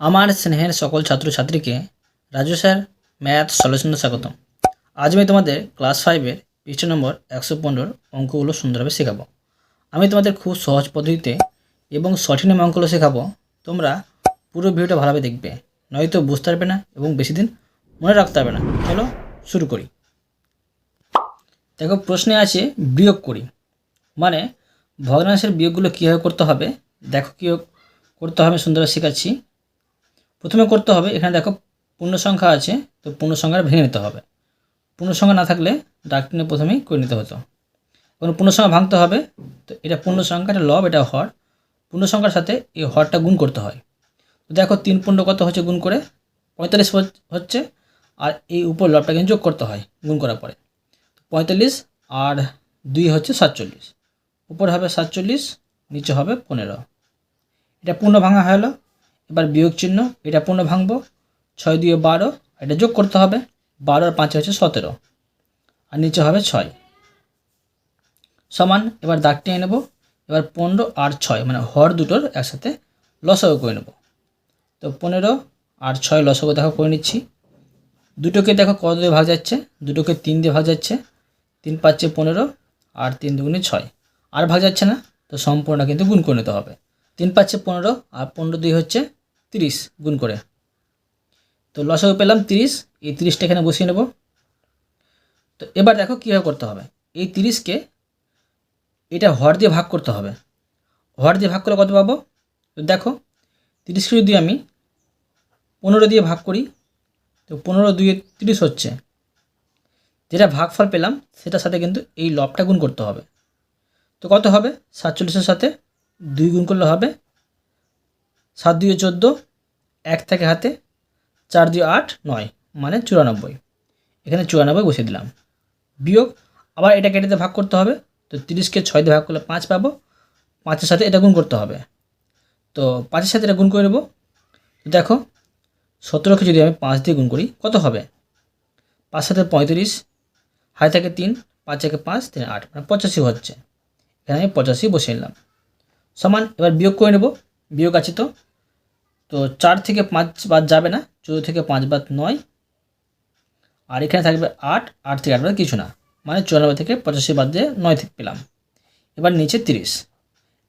আমার স্নেহের সকল ছাত্রছাত্রীকে রাজু স্যার, ম্যাথ সলিউশনে স্বাগতম। আজ আমি তোমাদের ক্লাস ফাইভের পৃষ্ঠ নম্বর একশো পনেরোর অঙ্কগুলো সুন্দরভাবে শেখাবো। আমি তোমাদের খুব সহজ পদ্ধতিতে এবং সঠিক নামে অঙ্কগুলো শেখাবো। তোমরা পুরো ভিডিওটা ভালোভাবে দেখবে, নয়তো বুঝতে পারবে না এবং বেশি দিন মনে রাখতে পারবে না। চলো শুরু করি। দেখো, প্রশ্নে আছে বিয়োগ করি। মানে ভগ্নাংশের বিয়োগগুলো কীভাবে করতে হবে? দেখো কী করতে হবে সুন্দরভাবে শেখাচ্ছি। প্রথমে করতে হবে, এখানে দেখো পূর্ণ সংখ্যা আছে, তো পূর্ণ সংখ্যা ভেঙে নিতে হবে। পূর্ণ সংখ্যা না থাকলে ডাক টেনে প্রথমেই করে নিতে হতো। এখন পূর্ণ সংখ্যা ভাঙতে হবে, তো এটা পূর্ণ সংখ্যা এটা লব এটা হর। পূর্ণ সংখ্যার সাথে এই হরটা গুণ করতে হয়। তো দেখো তিন পূর্ণ কত হচ্ছে গুণ করে? পঁয়তাল্লিশ হচ্ছে, আর এই উপর লবটা কিন্তু যোগ করতে হয়, গুণ করার পরে। পঁয়তাল্লিশ, আর দুই হচ্ছে সাতচল্লিশ। উপর হবে সাতচল্লিশ, নিচে হবে পনেরো। এটা পূর্ণ ভাঙা হলো এবার বিয়োগ চিহ্ন, এটা পূর্ণ ভাঙবো, ছয় দিয়ে বারো এটা যোগ করতে হবে, বারো আর পাঁচে হচ্ছে সতেরো, আর নিচে হবে ছয়। সমান, এবার দাগ টেনে নেব, এবার পনেরো আর ছয় মানে হর দুটোর একসাথে লসাগু করে নেব। তো পনেরো আর ছয় লসাগু দেখো করে নিচ্ছি। দুটোকে দেখো কত দিয়ে ভাগ যাচ্ছে? দুটোকে তিন দিয়ে ভাগ যাচ্ছে, তিন পাঁচে পনেরো আর তিন দুগুণে ছয়। আর ভাগ যাচ্ছে না, তো সম্পূর্ণ কিন্তু গুণ করে নিতে হবে। তিন পাঁচে পনেরো আর পনেরো দুই হচ্ছে তিরিশ গুণ করে। তো লসাগু পেলাম তিরিশ, এই তিরিশটা এখানে বসিয়ে নেব। তো এবার দেখো কীভাবে করতে হবে। এই তিরিশকে এটা হর দিয়ে ভাগ করতে হবে। হর দিয়ে ভাগ করলে কত পাবো? তো দেখো, তিরিশকে যদি আমি পনেরো দিয়ে ভাগ করি, তো পনেরো দুইয়ে তিরিশ হচ্ছে। যেটা ভাগফল পেলাম, সেটার সাথে কিন্তু এই লবটা গুণ করতে হবে। তো কত হবে? সাতচল্লিশের সাথে দুই গুণ করলে হবে সাত দুইয়ে চোদ্দ, এক থেকে হাতে, চার দুই আট নয় মানে চুরানব্বই। এখানে চুরানব্বই বসিয়ে দিলাম। বিয়োগ, আবার এটা কেটে ভাগ করতে হবে। তো তিরিশকে ছয় দিয়ে ভাগ করলে পাঁচ পাবো। পাঁচের সাথে এটা গুণ করতে হবে। তো পাঁচের সাথে এটা গুণ করে নেব। দেখো, সতেরোকে যদি আমি পাঁচ দিয়ে গুণ করি, কত হবে? পাঁচ সাথে পঁয়ত্রিশ হাই থেকে তিন, পাঁচ থেকে পাঁচ, তিন আট মানে পঁচাশি হচ্ছে। এখানে আমি পঁচাশি বসিয়ে নিলাম। সমান, এবার বিয়োগ করে নেব। বিয়োগ আছে তো তো চার থেকে পাঁচ বাদ যাবে না, চৌদ্দ থেকে পাঁচ বাদ নয়। আর এখানে থাকবে আট আট থেকে আট বাদ কিছু না। মানে চুরানব্বই থেকে পঁচাশি বাদ দিয়ে নয় থেকে পেলাম। এবার নিচে তিরিশ।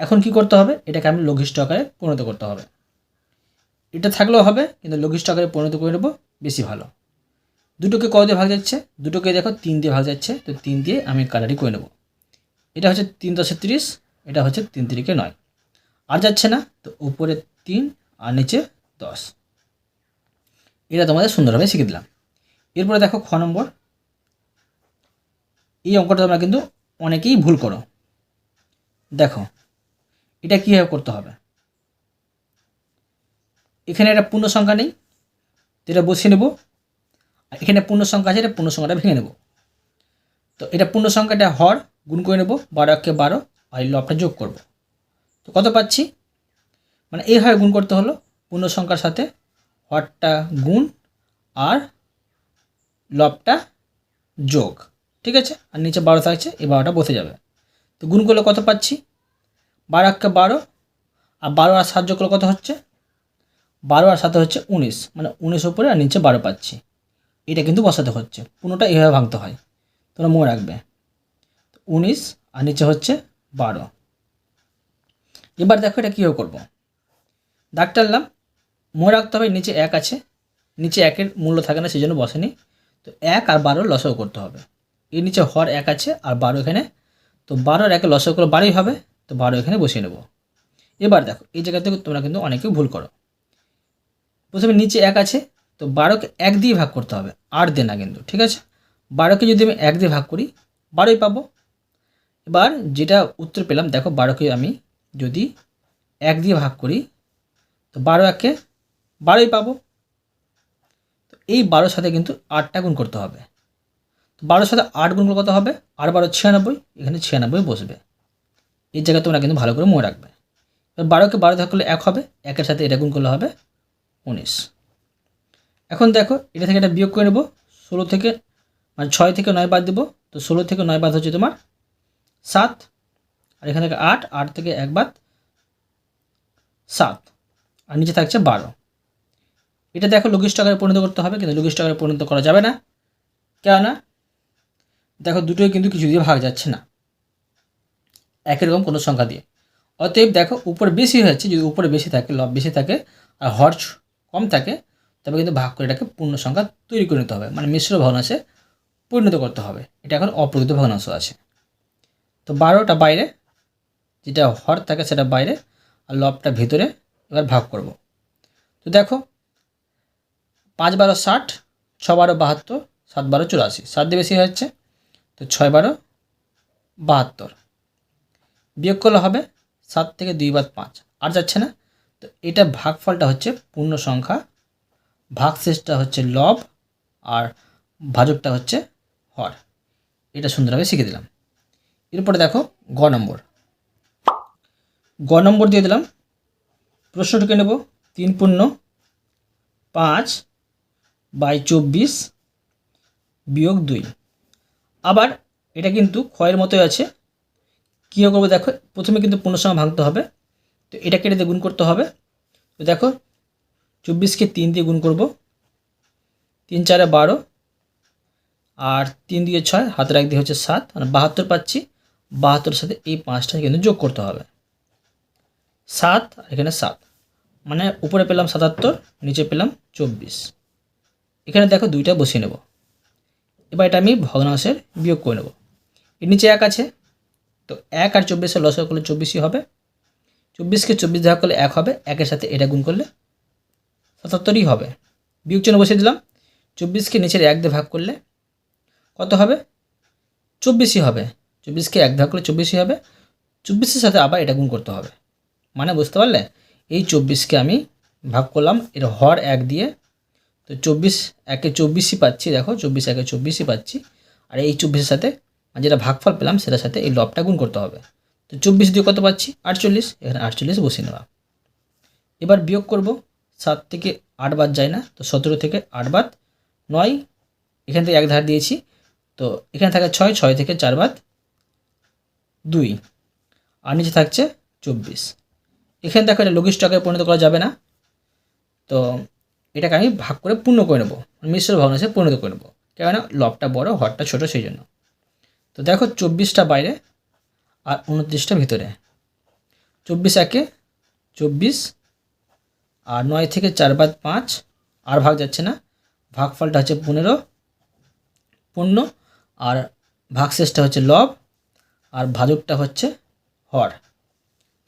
এখন কি করতে হবে? এটাকে আমি লঘিষ্ঠ আকারে পরিণত করতে হবে। এটা থাকলেও হবে, কিন্তু লঘিষ্ঠ আকারে পরিণত করে নেব, বেশি ভালো। দুটোকে কত দিয়ে ভাগ যাচ্ছে? দুটোকে দেখো, তিন দিয়ে ভাগ যাচ্ছে, তো তিন দিয়ে আমি কাটারি করে নেব। এটা হচ্ছে তিন দশে তিরিশ, এটা হচ্ছে তিন তিরিকে নয়। আর যাচ্ছে না, তো উপরে তিন আর নিচে দশ। এটা তোমাদের সুন্দরভাবে শিখে দিলাম। এরপরে দেখো খ নম্বর। এই অঙ্কটা তোমরা কিন্তু অনেকেই ভুল করো। দেখো, এটা কীভাবে করতে হবে? এখানে একটা পূর্ণ সংখ্যা নেই, তো এটা বসিয়ে নেব। আর এখানে পূর্ণ সংখ্যা আছে, এটা পূর্ণ সংখ্যাটা ভেঙে নেব। তো এটা পূর্ণ সংখ্যাটা হর গুণ করে নেব, বারো একে বারো, আর লবটা যোগ করব। তো কত পাচ্ছি? মানে এইভাবে গুণ করতে হলো। পূর্ণ সংখ্যার সাথে হরটা গুণ আর লবটা যোগ। ঠিক আছে? আর নিচে বারো থাকছে, এই বারোটা বসে যাবে। তো গুণ করলে কত পাচ্ছি? বারো একে বারো, আর বারো আর সাত যোগ করলে কত হচ্ছে? বারো আর সাথে হচ্ছে উনিশ। মানে উনিশ উপরে আর নিচে বারো পাচ্ছি। এটা কিন্তু বসাতে হচ্ছে। পুরোটা এইভাবে ভাঙতে হয়। তোমরা মনে রাখবে। উনিশ আর নিচে হচ্ছে বারো। এবার দেখো এটা কীভাবে করব। দাগ টানলাম মনে রাখতে হবে নিচে এক আছে। নিচে একের মূল্য থাকে না সেই জন্য বসেনি। তো এক আর বারো লসও করতে হবে। এর নিচে হর এক আছে আর বারো এখানে। তো বারোর একে লসও করে বারোই হবে। তো বারো এখানে বসিয়ে নেব। এবার দেখো, এই জায়গা থেকে তোমরা কিন্তু অনেকে ভুল করো। প্রথমে নিচে এক আছে। তো বারোকে এক দিয়ে ভাগ করতে হবে। আট দিয়ে না কিন্তু, ঠিক আছে? বারোকে যদি আমি এক দিয়ে ভাগ করি, বারোই পাবো। এবার যেটা উত্তর পেলাম, দেখো বারোকে আমি যদি এক দিয়ে ভাগ করি তো বারো একে বারোই পাবো। তো এই বারোর সাথে কিন্তু আটটা গুণ করতে হবে। তো বারোর সাথে আট গুণ কত হবে? আর বারো ছিয়ানব্বই, এখানে ছিয়ানব্বই বসবে। এই জায়গায় তোমরা কিন্তু ভালো করে মনে রাখবে। এবার বারোকে বারো ভাগ করলে এক হবে, একের সাথে এটা গুণ করলে হবে উনিশ। এখন দেখো, এটা থেকে এটা বিয়োগ করে নেব। ষোলো থেকে মানে ছয় থেকে নয় বাদ দেবো। তো ষোলো থেকে নয় বাদ হচ্ছে তোমার সাত। আর এখান থেকে আট আট থেকে এক বাদ সাত। আর নিচে থাকছে বারো। এটা দেখো লঘিষ্ঠ আকারে পরিণত করতে হবে, কিন্তু লঘিষ্ঠ আকারে পরিণত করা যাবে না। কেননা, দেখো দুটোই কিন্তু কিছু দিয়ে ভাগ যাচ্ছে না, একই রকম কোনো সংখ্যা দিয়ে। অতএব দেখো উপরে বেশি হয়েছে, যদি উপরে বেশি থাকে লব বেশি থাকে আর হর কম থাকে, তবে কিন্তু ভাগ করে এটাকে পূর্ণ সংখ্যা তৈরি করে নিতে হবে। মানে মিশ্র ভগ্নাংশে পরিণত করতে হবে। এটা এখন অপ্রকৃত ভগ্নাংশ আছে। তো বারোটা বাইরে, যেটা হর থাকে সেটা বাইরে, আর লবটা ভিতরে এবার ভাগ করব। তো দেখো, পাঁচ বারো ষাট, ছ বারো বাহাত্তর, সাত বারো চুরাশি। সাত দিয়ে বেশি হচ্ছে তো ছয় বারো বাহাত্তর। বিয়োগ করলে হবে সাত থেকে দুই বাদ পাঁচ। আর যাচ্ছে না, তো এটা ভাগফলটা হচ্ছে পূর্ণ সংখ্যা, ভাগশেষটা হচ্ছে লব, আর ভাজকটা হচ্ছে হর। এটা সুন্দরভাবে শিখে দিলাম। এরপরে দেখো গ নম্বর। গ নম্বর দিয়ে দিলাম প্রশ্নটাকে নেব। তিন পূর্ণ, পাঁচ বাই চব্বিশ বিয়োগ দুই। আবার এটা কিন্তু ক্ষয়ের মতোই আছে। কী করব দেখো, প্রথমে কিন্তু পূর্ণসংখ্যা ভাঙতে হবে। তো এটা কেটে দিয়ে গুণ করতে হবে। তো দেখো, চব্বিশকে তিন দিয়ে গুণ করব। তিন চারে বারো আর তিন দিয়ে ছয়, হাতের এক দিয়ে হচ্ছে সাত। মানে বাহাত্তর পাচ্ছি। বাহাত্তর সাথে এই পাঁচটা কিন্তু যোগ করতে হবে। সাত আর এখানে সাত। মানে উপরে পেলাম সাতাত্তর, নিচে পেলাম চব্বিশ। এখানে দেখো দুইটা বসিয়ে নেব। এবার এটা আমি ভগ্নাংশের বিয়োগ করে নেব। এর নিচে এক আছে। তো এক আর চব্বিশের লসক করলে চব্বিশই হবে। চব্বিশকে চব্বিশ ভাগ করলে এক হবে। একের সাথে এটা গুণ করলে সাতাত্তরই হবে। বিয়োগ চিহ্ন বসিয়ে দিলাম। চব্বিশকে নিচের এক দিয়ে ভাগ করলে কত হবে? চব্বিশই হবে। চব্বিশকে এক ভাগ করলে চব্বিশই হবে। চব্বিশের সাথে আবার এটা গুণ করতে হবে। মানে বুঝতে পারলে? এই চব্বিশকে আমি ভাগ করলাম, এর হর এক দিয়ে। তো চব্বিশ, একে চব্বিশই পাচ্ছি, দেখো, চব্বিশ, একে চব্বিশই পাচ্ছি। আর এই চব্বিশের সাথে যেটা ভাগফল পেলাম, সেটার সাথে এই লবটা গুণ করতে হবে। তো চব্বিশ দিয়ে কত পাচ্ছি? আটচল্লিশ, এখানে আটচল্লিশ বসিয়ে নেওয়া এবার বিয়োগ করব, সাত থেকে আট বাদ যায় না, তো সতেরো থেকে আট বাদ নয়, এখান থেকে এক ধার দিয়েছি। তো এখানে থাকে ছয় ছয় থেকে চার বাদ দুই, আর নিচে থাকছে চব্বিশ। এখানে দেখো এটা লঘিষ্ঠ আকারে পরিণত করা যাবে না। তো এটাকে আমি ভাগ করে পূর্ণ করে নেব। মিশ্র ভগ্নাংশে পরিণত করে নেব। কেননা লবটা বড়, হরটা ছোট, সেই জন্য। তো দেখো চব্বিশটা বাইরে আর উনত্রিশটা ভিতরে। চব্বিশ একে চব্বিশ আর নয় থেকে চার বাদ পাঁচ আর ভাগ যাচ্ছে না। ভাগফলটা হচ্ছে পনেরো, পূর্ণ। আর ভাগশেষটা হচ্ছে লব। আর ভাজকটা হচ্ছে হর।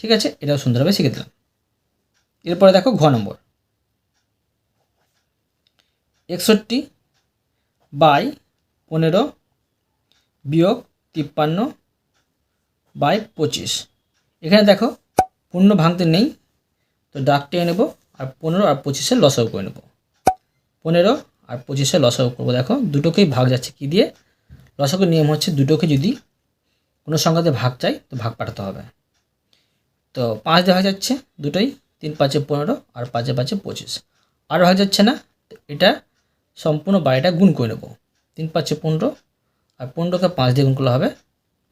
ঠিক আছে? এটাও সুন্দরভাবে শিখে দিলাম। এরপরে দেখো ঘ নম্বর। একষট্টি বাই পনেরো বিয়োগ তিপ্পান্ন বাই পঁচিশ। এখানে দেখো, পূর্ণ ভাঙতে নেই, তো ডাক টেনে নেব, আর পনেরো আর পঁচিশের লসাও করে নেব। পনেরো আর পঁচিশের লসাও করব। দেখো, দুটোকেই ভাগ যাচ্ছে কি দিয়ে? লসাগুর নিয়ম হচ্ছে দুটোকে যদি কোনো সংখ্যাতে ভাগ চাই, তো ভাগ পাঠাতে হবে। তো পাঁচ দেওয়া যাচ্ছে দুটোই, তিন পাঁচে পনেরো আর পাঁচে পাঁচে পঁচিশ। আর ভাগ যাচ্ছে না? এটা সম্পূর্ণ বাড়িটা গুণ করে নেব। তিন পাঁচে পনেরো আর পনেরোকে পাঁচ দিয়ে গুণ করলে হবে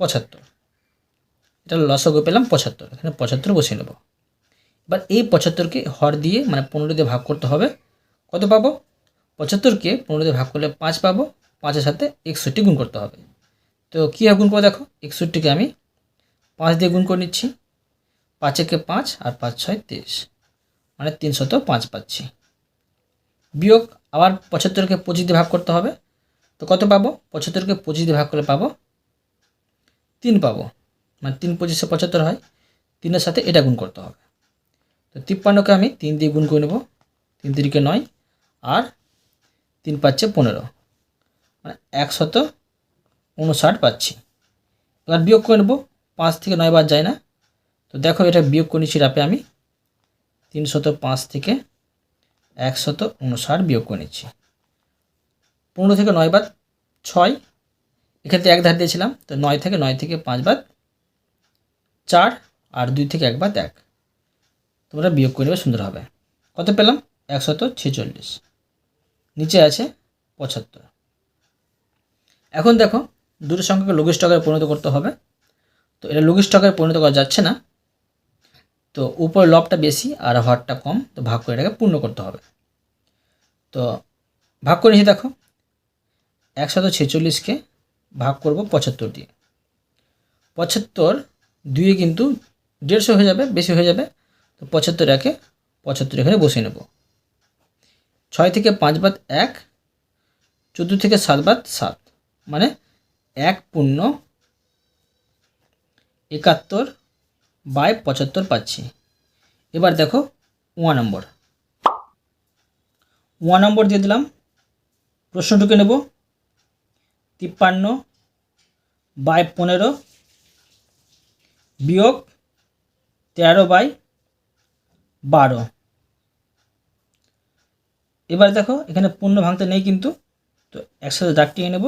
পঁচাত্তর। এটা লসগো পেলাম পঁচাত্তর, এখানে পঁচাত্তর বসিয়ে নেব। এবার এই পঁচাত্তরকে হর দিয়ে মানে পনেরো দিয়ে ভাগ করতে হবে। কত পাবো? পঁচাত্তরকে পনেরো দিয়ে ভাগ করলে পাঁচ পাবো, পাঁচের সাথে একষট্টি গুণ করতে হবে। তো কীভাবে গুণ করব দেখো? একষট্টিকে আমি পাঁচ দিয়ে গুণ করে নিচ্ছি। পাঁচেকে পাঁচ আর পাঁচ ছয় তিরিশ। মানে তিনশত পাঁচ পাচ্ছি। বিয়োগ আবার পঁচাত্তরকে পঁচিশ ভাগ করতে হবে। তো কত পাবো? পঁচাত্তরকে পঁচিশ ভাগ করলে পাবো? তিন পাবো। মানে তিন পঁচিশে পঁচাত্তর হয়। তিনের সাথে এটা গুণ করতে হবে। তো তিপ্পান্নকে আমি তিন দিয়ে গুণ করে নেব। তিন তিরিকে নয় আর তিন পাচ্ছে পনেরো। মানে একশত উনষাট পাচ্ছি। এবার বিয়োগ করে নেব। পাঁচ থেকে নয় বার যায় না। তো দেখো এটা বিয়োগ করে নিচ্ছি রাপে আমি তিনশত পাঁচ থেকে একশত উনষাট বিয়োগ করে নিচ্ছি পনেরো থেকে নয় বাদ ছয়। এক্ষেত্রে এক ধার দিয়েছিলাম, তো নয় থেকে নয় থেকে পাঁচ বাদ চার আর দুই থেকে এক বাদ এক। তোমরা বিয়োগ করে সুন্দর হবে। কত পেলাম? একশত ছেচল্লিশ। নিচে আছে পঁচাত্তর। এখন দেখো, দুটো সংখ্যাকে লঘিষ্ঠ আকারে পরিণত করতে হবে। তো এটা লঘিষ্ঠ আকারে পরিণত করা যাচ্ছে না। তো উপরে লবটা বেশি আর হরটা কম, তো ভাগ করে এটাকে পূর্ণ করতে হবে। তো ভাগ করে নিয়েছি দেখো, একশত ছেচল্লিশকে ভাগ করব পঁচাত্তর দিয়ে। পঁচাত্তর দুইয়ে কিন্তু দেড়শো হয়ে যাবে, বেশি হয়ে যাবে, তো পঁচাত্তর একে পঁচাত্তর এখানে বসিয়ে নেব। ছয় থেকে পাঁচ বাদ এক, চোদ্দ থেকে সাত বাদ সাত মানে এক পূর্ণ একাত্তর বাই পঁচাত্তর পাচ্ছি। এবার দেখো ওয়ান নম্বর। ওয়ান নম্বর দিয়ে দিলাম। প্রশ্নটুকে নেব। তিপ্পান্ন বাই পনেরো বিয়োগ তেরো বাই বারো। এবার দেখো, এখানে পূর্ণ ভাঙতে নেই কিন্তু। তো একসাথে দাগ টিয়ে নেব।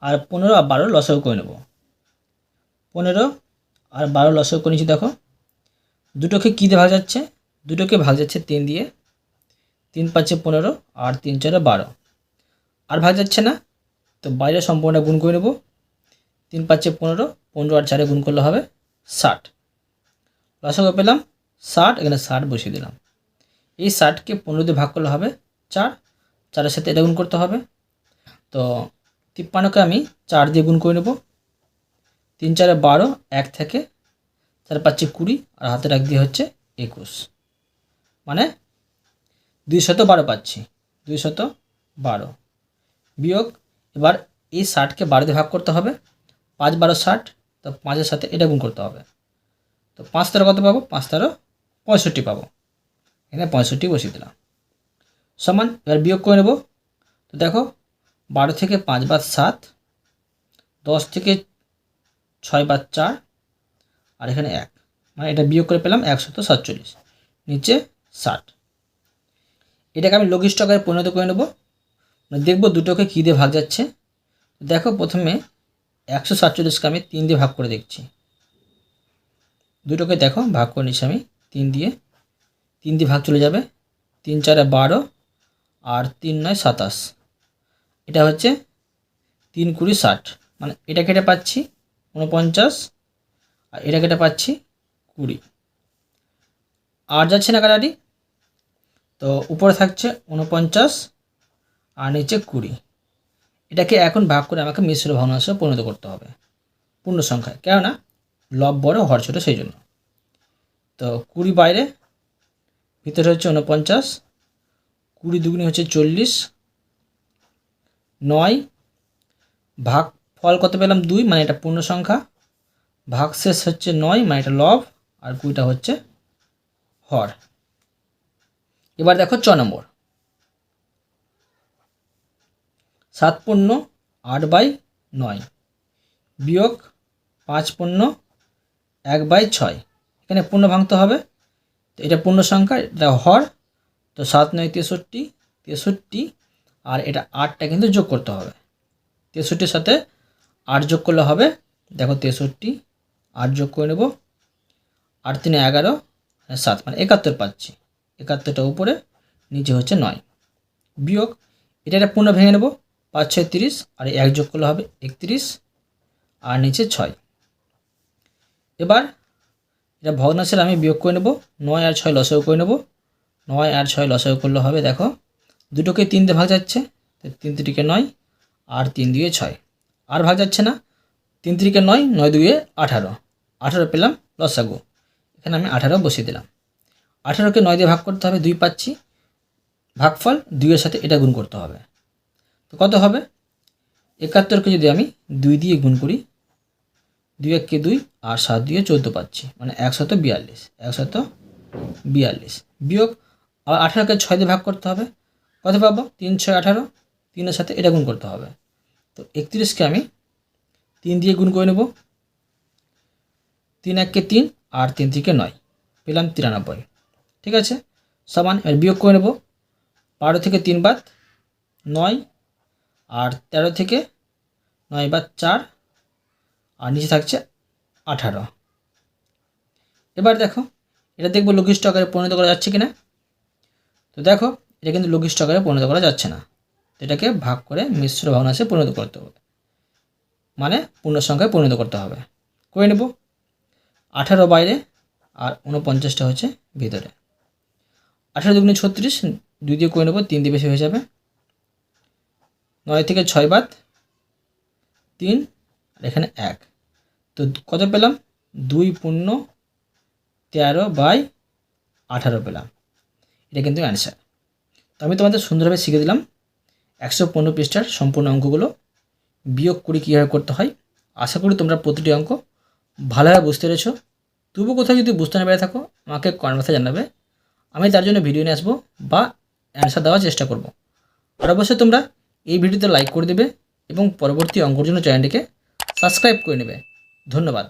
আর পনেরো আর বারো লসাও করে নেব। পনেরো আর বারো লসাও করে নিচ্ছি দেখো, দুটোকে কী দিয়ে ভাগ যাচ্ছে? দুটোকে ভাগ যাচ্ছে তিন দিয়ে, তিন পাঁচে পনেরো আর তিন চারে বারো। আর ভাগ যাচ্ছে না? তো বাইরে সম্পূর্ণ গুণ করে নেব। তিন পাঁচে পনেরো পনেরো আর চারে গুণ করলে হবে ষাট। লসাগু পেলাম ষাট, এখানে ষাট বসিয়ে দিলাম। এই ষাটকে পনেরো দিয়ে ভাগ করলে হবে চার, চারের সাথে এটা গুণ করতে হবে। তো তিপ্পান্নকে আমি চার দিয়ে গুণ করে নেব। তিন চারে বারো, এক থেকে চার পাচ্ছে কুড়ি, আর হাতে রাখ দিয়ে হচ্ছে একুশ। মানে দুই শত বারো পাচ্ছি, দুই শত বারো। বিয়োগ, এবার এই ষাটকে বারো দিয়ে ভাগ করতে হবে। পাঁচ বারো ষাট, তো পাঁচের সাথে এটা গুণ করতে হবে। তো পাঁচ তেরো কত পাবো? পাঁচ তেরো পঁয়ষট্টি পাবো। এখানে পঁয়ষট্টি বসিয়ে দিলাম। সমান, এবার বিয়োগ করে নেব। তো দেখো, বারো থেকে পাঁচ বাদ সাত, দশ থেকে ছয় পাঁচ চার, আর এখানে এক। মানে এটা বিয়োগ করে পেলাম একশত সাতচল্লিশ, নিচে ষাট। এটাকে আমি লঘিষ্ঠ আকারে পরিণত করে নেব। মানে দেখব দুটোকে কী দিয়ে ভাগ যাচ্ছে। দেখো প্রথমে একশো সাতচল্লিশকে আমি তিন দিয়ে ভাগ করে দেখছি। দুটোকে দেখো, ভাগ করে নিচ্ছি আমি তিন দিয়ে। তিন দিয়ে ভাগ চলে যাবে। তিন চারে বারো, আর তিন নয় সাতাশ। এটা হচ্ছে তিন কুড়ি ষাট। মানে এটা কেটে পাচ্ছি। উনপঞ্চাশ আর এটা কেটে পাচ্ছি কুড়ি। আর যাচ্ছে না কাটারি তো উপরে থাকছে উনপঞ্চাশ আর নিচে কুড়ি। এটাকে এখন ভাগ করে আমাকে মিশ্র ভগ্নাংশে পরিণত করতে হবে। পূর্ণ সংখ্যায়। কেননা লব বড়, হর ছোট, সেই জন্য। তো কুড়ি বাইরে, ভিতরে হচ্ছে উনপঞ্চাশ কুড়ি দুগুনি হচ্ছে চল্লিশ, নয়, ভাগ ফল কত পেলাম? দুই মানে এটা পূর্ণ সংখ্যা। ভাগ শেষ হচ্ছে নয় মানে এটা লব, আর কুড়িটা হচ্ছে হর। এবার দেখো ছ নম্বর। সাত পূর্ণ আট বাই নয় বিয়োগ পাঁচ পূর্ণ এক বাই ছয়। এখানে পূর্ণ ভাঙতে হবে। তো এটা পূর্ণ সংখ্যা, এটা হর। তো সাত নয়, তেষট্টি তেষট্টি, আর এটা আটটা কিন্তু যোগ করতে হবে। তেষট্টির সাথে আট যোগ করলে হবে, দেখো তেষট্টি, আট যোগ করে নেব, আট তিনে এগারো আর সাত মানে একাত্তর পাচ্ছি। একাত্তরটা উপরে, নিচে হচ্ছে নয়। বিয়োগ, এটা একটা পূর্ণ ভেঙে নেব, পাঁচ, ছয়, তিরিশ, আর এক যোগ করলে হবে একত্রিশ, আর নিচে ছয়। এবার, এটা ভগ্নাংশের আমি বিয়োগ করে নেব, নয় আর ছয় লসেও করে নেব, নয় আর ছয় লসেও করলে হবে, দেখো, দুটোকে তিন দিয়ে ভাগ যাচ্ছে তিন তিরিকে নয়, আর তিন দুয়ে ছয়। আর ভাগ যাচ্ছে না। তিন তিরিকে নয় নয় দুয়ে আঠারো। আঠারো পেলাম লসাগু। এখানে আমি আঠারো বসিয়ে দিলাম। আঠারোকে নয় দিয়ে ভাগ করতে হবে, দুই পাচ্ছি। ভাগফল দুইয়ের সাথে এটা গুণ করতে হবে। তো কত হবে? একাত্তরকে যদি আমি দুই দিয়ে গুণ করি, দুই এককে দুই আর সাত দিয়ে চোদ্দ পাচ্ছি। মানে একশত বিয়াল্লিশ একশত বিয়াল্লিশ। বিয়োগ আর আঠারোকে ছয় দিয়ে ভাগ করতে হবে। কত পাবো? তিন, ছয়, আঠারো। তিনের সাথে এটা গুণ করতে হবে। তো একত্রিশকে আমি তিন দিয়ে গুণ করে নেব। তিন এককে তিন আর তিন থেকে নয়, পেলাম তিরানব্বই। ঠিক আছে? সমান, এবার বিয়োগ করে নেব। বারো থেকে তিন বাদ নয় আর তেরো থেকে নয় বাদ চার আর নিচে থাকছে আঠারো। এবার দেখো, এটা দেখব লঘিষ্ঠ আকারে পরিণত করা যাচ্ছে কি না তো দেখো, এটা কিন্তু লঘিষ্ঠ আকারে পরিণত করা যাচ্ছে না। এটাকে ভাগ করে মিশ্র ভগ্নাংশে পরিণত করতে হবে। মানে পূর্ণ সংখ্যায় পরিণত করতে হবে। করে নেব। আঠারো বাইরে আর উনপঞ্চাশটা হচ্ছে ভিতরে। আঠারো দুগুণে ছত্রিশ, দুই দিয়ে করে নেব, তিন দিয়ে বেশি হয়ে যাবে। নয় থেকে ছয় বাদ তিন, আর এখানে এক। তো কত পেলাম? দুই পূর্ণ তেরো বাই আঠারো পেলাম। এটা কিন্তু অ্যান্সার। তো আমি তোমাদের সুন্দরভাবে শিখে দিলাম। একশো পনেরো পৃষ্ঠার সম্পূর্ণ অঙ্কগুলো বিয়োগ করে কীভাবে করতে হয়? আশা করি তোমরা প্রতিটি অঙ্ক ভালোভাবে বুঝতে পেরেছ। তবু কোথাও যদি বুঝতে না পেরে থাকো, আমাকে কনভার্সে জানাবে। আমি তার জন্য ভিডিও নিয়ে আসব বা অ্যান্সার দেওয়ার চেষ্টা করব। আর অবশ্যই তোমরা এই ভিডিওতে লাইক করে দেবে এবং পরবর্তী অঙ্কর জন্য চ্যানেলটিকে সাবস্ক্রাইব করে নেবে। ধন্যবাদ।